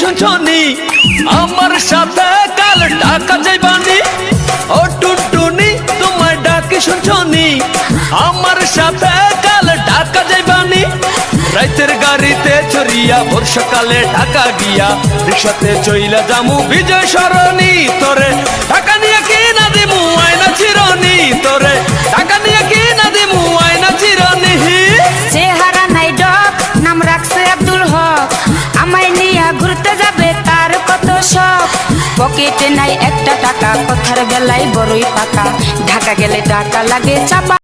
শুনছনি আমার সাথে কাল ঢাকা যাইবানি। ও শুনছনি। আমার সাথে কাল ঢাকা যাইবানি। রাইতের গাড়িতে চড়িয়া ভোর সকালে ঢাকা গিয়া রিক্সাতে চইলা জামু বিজয় সরণি। তোরে পকেটে নাই একটা টাকা। কথার বেলায় বড়ই পাকা। ঢাকা গেলে টাকা লাগে চাপা।